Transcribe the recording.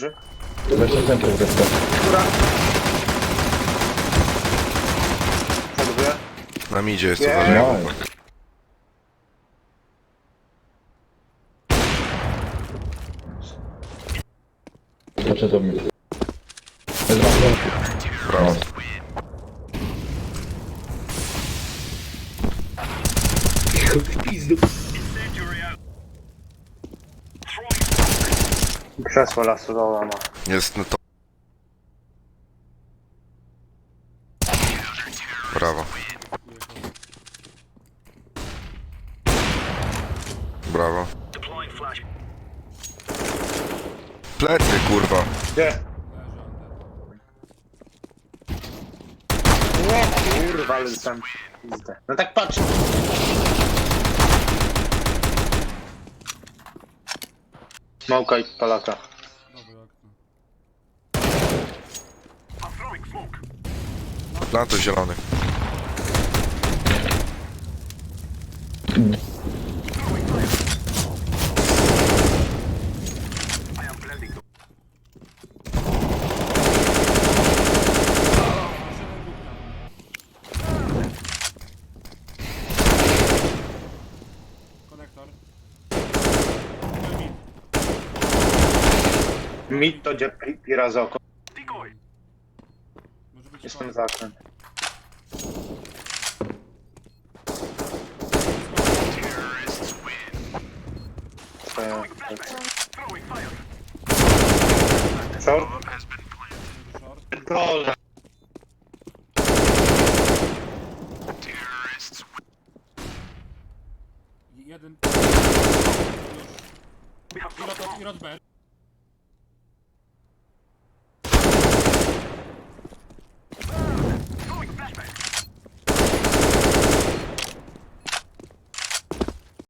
Leży. Jeszcze centrum wreszcie. Góra. Ładuję. Na midzie jest, Nie. uważaj. No. Zobaczę do mnie. Brawo. Pizdu. Krzesło lasu ma. Jest no to. Brawo. Brawo. Plecy, kurwa. Gdzie? Nie, kurwa, ale tam. No tak patrz. Małka i palaka. Dobre okno. Plantu zielony. Mid to gdzie pi- pira za oko. Może być Jestem za oknem. Twoje- Short? Short. Troll. Jeden. Już. I rot, i rot B.